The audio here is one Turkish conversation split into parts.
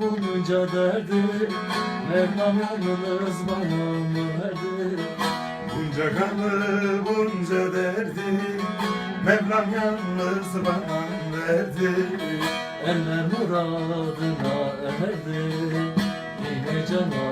bunca derdi Mevlam yalnız bana mı verdi? Bunca kanı bunca derdi Mevlam yalnız bana verdi? Eller muradına erdi Yine cananım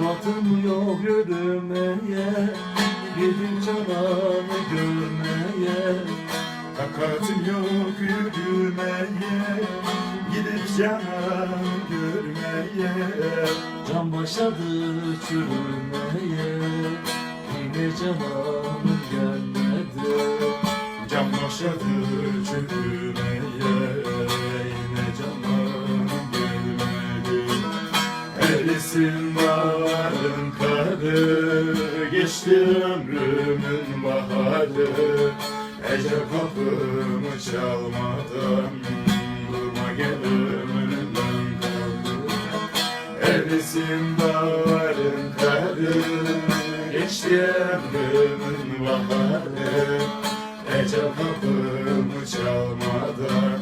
Takmatım yok yürümeye Gidip cananı görmeye. Takatim yok yürümeye Gidip canan görmeye. Can başladı çürümeye Yine cananım gelmedi Can başladı çürümeye Erisin dağların karı Geçti ömrümün baharı. Ece kapımı çalmadan Durma gel ömrümden kaldı Erisin dağların karı Geçti ömrümün baharı. Ece kapımı çalmadan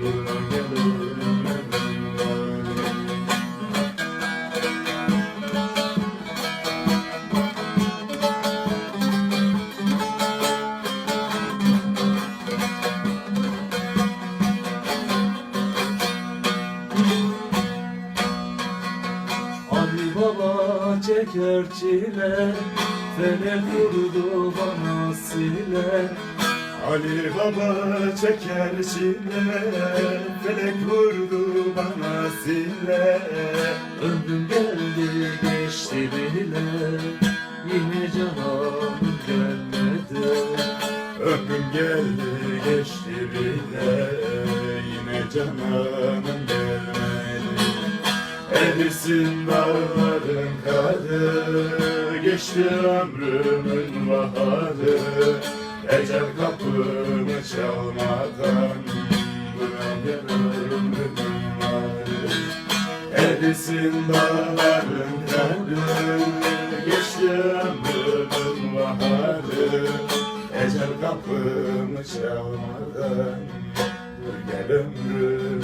Durma gel ömrümden Baba çeker çile Felek vurdu bana sile. Ali Baba çeker çile Felek vurdu bana sile. Ömrüm geldi geçti bile Yine cananım gelmedi. Ömrüm geldi geçti bile Yine cananım gelmedi Erisin dağların karı Geçti ömrümün baharı. Ecel kapımı çalmadan gel ömrümün varı Erisin dağların karı Geçti ömrümün baharı. Ecel kapımı çalmadan Dur gel ömrüm